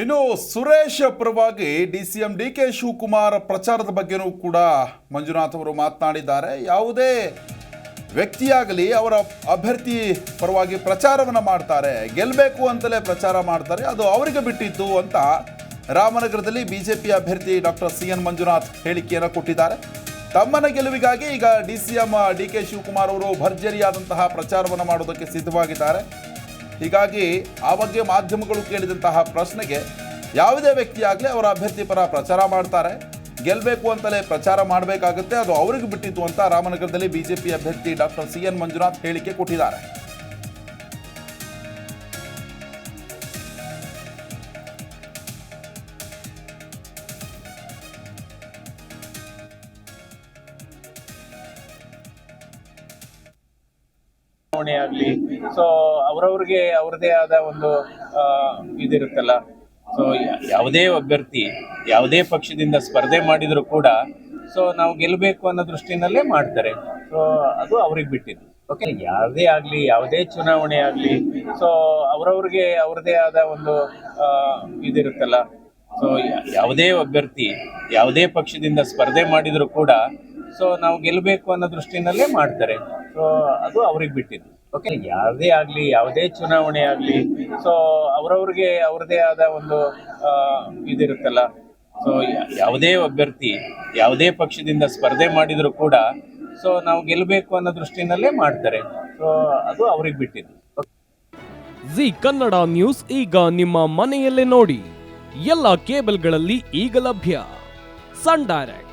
ಇನ್ನು ಸುರೇಶ್ ಪರವಾಗಿ D C M D K Shivakumar ಪ್ರಚಾರದ ಬಗ್ಗೆನೂ ಕೂಡ ಮಂಜುನಾಥ್ ಅವರು ಮಾತನಾಡಿದ್ದಾರೆ. ಯಾವುದೇ ವ್ಯಕ್ತಿಯಾಗಲಿ ಅವರ ಅಭ್ಯರ್ಥಿ ಪರವಾಗಿ ಪ್ರಚಾರವನ್ನು ಮಾಡ್ತಾರೆ. ಗೆಲ್ಲಬೇಕು ಅಂತಲೇ ಪ್ರಚಾರ ಮಾಡ್ತಾರೆ. ಅದು ಅವರಿಗೆ ಬಿಟ್ಟಿದ್ದು ಅಂತ ರಾಮನಗರದಲ್ಲಿ ಬಿ ಜೆ ಪಿ ಅಭ್ಯರ್ಥಿ ಡಾಕ್ಟರ್ ಸಿ ಎನ್ ಮಂಜುನಾಥ್ ಹೇಳಿಕೆಯನ್ನು ಕೊಟ್ಟಿದ್ದಾರೆ. ತಮ್ಮನ ಗೆಲುವಿಗಾಗಿ ಈಗ D C M D K Shivakumar ಅವರು ಭರ್ಜರಿಯಾದಂತಹ ಪ್ರಚಾರವನ್ನು ಮಾಡೋದಕ್ಕೆ ಸಿದ್ಧವಾಗಿದ್ದಾರೆ. ಹೀಗಾಗಿ ಆ ಬಗ್ಗೆ ಮಾಧ್ಯಮಗಳು ಕೇಳಿದಂತಹ ಪ್ರಶ್ನೆಗೆ ಯಾವುದೇ ವ್ಯಕ್ತಿಯಾಗಲಿ ಅವರ ಅಭ್ಯರ್ಥಿ ಪರ ಪ್ರಚಾರ ಮಾಡ್ತಾರೆ. ಗೆಲ್ಲಬೇಕು ಅಂತಲೇ ಪ್ರಚಾರ ಮಾಡಬೇಕಾಗುತ್ತೆ. ಅದು ಅವರಿಗೆ ಬಿಟ್ಟಿತ್ತು ಅಂತ ರಾಮನಗರದಲ್ಲಿ ಬಿಜೆಪಿ ಅಭ್ಯರ್ಥಿ ಡಾಕ್ಟರ್ ಸಿ ಎನ್ ಮಂಜುನಾಥ್ ಹೇಳಿಕೆ ಕೊಟ್ಟಿದ್ದಾರೆ. ಚುನಾವಣೆ ಆಗ್ಲಿ. ಸೊ ಅವ್ರವ್ರಿಗೆ ಅವ್ರದೇ ಆದ ಒಂದು ಇದಿರುತ್ತಲ್ಲ. ಸೊ ಯಾವುದೇ ಅಭ್ಯರ್ಥಿ, ಯಾವುದೇ ಪಕ್ಷದಿಂದ ಸ್ಪರ್ಧೆ ಮಾಡಿದ್ರು ಕೂಡ ಸೊ ನಾವು ಗೆಲ್ಲಬೇಕು ಅನ್ನೋ ದೃಷ್ಟಿನಲ್ಲೇ ಮಾಡ್ತಾರೆ. ಸೊ ಅದು ಅವ್ರಿಗೆ ಬಿಟ್ಟಿದ್ದು. ಓಕೆ ಯಾವುದೇ ಆಗಲಿ, ಯಾವುದೇ ಚುನಾವಣೆ ಆಗಲಿ ಸೊ ಅವ್ರವ್ರಿಗೆ ಅವ್ರದೇ ಆದ ಒಂದು ಇದಿರುತ್ತಲ್ಲ. ಸೊ ಯಾವುದೇ ಅಭ್ಯರ್ಥಿ, ಯಾವುದೇ ಪಕ್ಷದಿಂದ ಸ್ಪರ್ಧೆ ಮಾಡಿದ್ರು ಕೂಡ ಸೊ ನಾವು ಗೆಲ್ಲಬೇಕು ಅನ್ನೋ ದೃಷ್ಟಿನಲ್ಲೇ ಮಾಡ್ತಾರೆ. ಸೊ ಅದು ಅವ್ರಿಗೆ ಬಿಟ್ಟಿದ್ದು. ಓಕೆ ಯಾವುದೇ ಆಗಲಿ, ಯಾವುದೇ ಚುನಾವಣೆ ಆಗಲಿ ಸೊ ಅವರವ್ರಿಗೆ ಅವ್ರದೇ ಆದ ಒಂದು ಇದಿರುತ್ತಲ್ಲ. ಸೊ ಯಾವುದೇ ಅಭ್ಯರ್ಥಿ, ಯಾವುದೇ ಪಕ್ಷದಿಂದ ಸ್ಪರ್ಧೆ ಮಾಡಿದರೂ ಕೂಡ ಸೊ ನಾವು ಗೆಲ್ಲಬೇಕು ಅನ್ನೋ ದೃಷ್ಟಿನಲ್ಲೇ ಮಾಡ್ತಾರೆ. ಸೊ ಅದು ಅವ್ರಿಗೆ ಬಿಟ್ಟಿದ್ದು. ಜಿ ಕನ್ನಡ ನ್ಯೂಸ್ ಈಗ ನಿಮ್ಮ ಮನೆಯಲ್ಲೇ ನೋಡಿ. ಎಲ್ಲ ಕೇಬಲ್ಗಳಲ್ಲಿ ಈಗ ಲಭ್ಯ. Sun Direct.